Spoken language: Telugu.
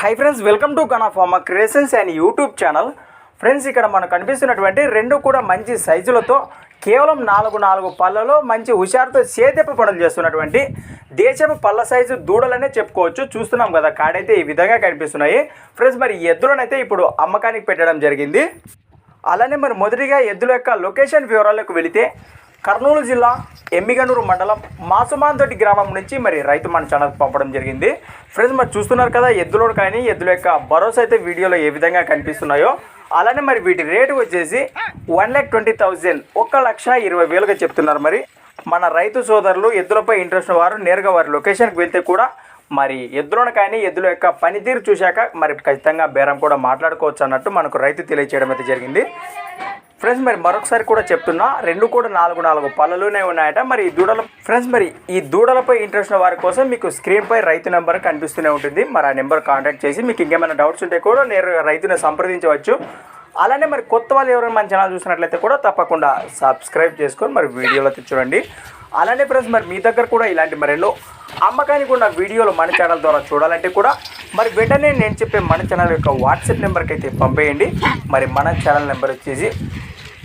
High friends welcome to గనాఫార్మా creations and YouTube channel friends ఇక్కడ మనకు కనిపిస్తున్నటువంటి రెండు కూడా మంచి సైజులతో కేవలం నాలుగు నాలుగు పళ్ళలో మంచి హుషారుతో సేతెప్ప పనులు చేస్తున్నటువంటి దేశపు పళ్ళ సైజు దూడలనే చెప్పుకోవచ్చు. చూస్తున్నాం కదా కాడైతే ఈ విధంగా కనిపిస్తున్నాయి. ఫ్రెండ్స్ మరి ఎద్దులనైతే ఇప్పుడు అమ్మకానికి పెట్టడం జరిగింది. అలానే మరి మొదటిగా ఎద్దుల యొక్క లొకేషన్ వివరాలకు వెళితే కర్నూలు జిల్లా ఎమ్మిగనూరు మండలం మాసుమాంతోటి గ్రామం నుంచి మరి రైతు మన ఛానల్ పంపడం జరిగింది. ఫ్రెండ్స్ మరి చూస్తున్నారు కదా ఎద్దులోడు కానీ ఎద్దుల యొక్క భరోసా అయితే వీడియోలో ఏ విధంగా కనిపిస్తున్నాయో. అలానే మరి వీటి రేటు వచ్చేసి వన్ ల్యాక్ ట్వంటీ థౌజండ్ ఒక లక్ష ఇరవై వేలుగా చెప్తున్నారు మరి. మన రైతు సోదరులు ఎద్దులపై ఇంట్రెస్ట్ వారు నేరుగా వారి లొకేషన్కి వెళ్తే కూడా మరి ఎద్దులను కానీ ఎద్దుల యొక్క పనితీరు చూశాక మరి ఖచ్చితంగా బేరం కూడా మాట్లాడుకోవచ్చు అన్నట్టు మనకు రైతు తెలియచేయడం అయితే జరిగింది. ఫ్రెండ్స్ మరి మరొకసారి కూడా చెప్తున్నా రెండు కూడా నాలుగు నాలుగు పళ్ళలోనే ఉన్నాయట. మరి ఈ దూడల ఫ్రెండ్స్ మరి ఈ దూడలపై ఇంట్రెస్ట్ ఉన్న వారి కోసం మీకు స్క్రీన్పై రైతు నెంబర్ కనిపిస్తూనే ఉంటుంది. మరి ఆ నెంబర్ కాంటాక్ట్ చేసి మీకు ఇంకేమైనా డౌట్స్ ఉంటే కూడా నేను రైతుని సంప్రదించవచ్చు. అలానే మరి కొత్త వాళ్ళు ఎవరైనా మన ఛానల్ చూసినట్లయితే కూడా తప్పకుండా సబ్స్క్రైబ్ చేసుకొని మరి వీడియోలో చూడండి. అలానే ఫ్రెండ్స్ మరి మీ దగ్గర కూడా ఇలాంటి మరెన్నో అమ్మకానికి ఉన్న వీడియోలు మన ఛానల్ ద్వారా చూడాలంటే కూడా మరి వెంటనే నేను చెప్పే మన ఛానల్ యొక్క వాట్సాప్ నెంబర్కి అయితే పంపేయండి. మరి మన ఛానల్ నెంబర్ వచ్చేసి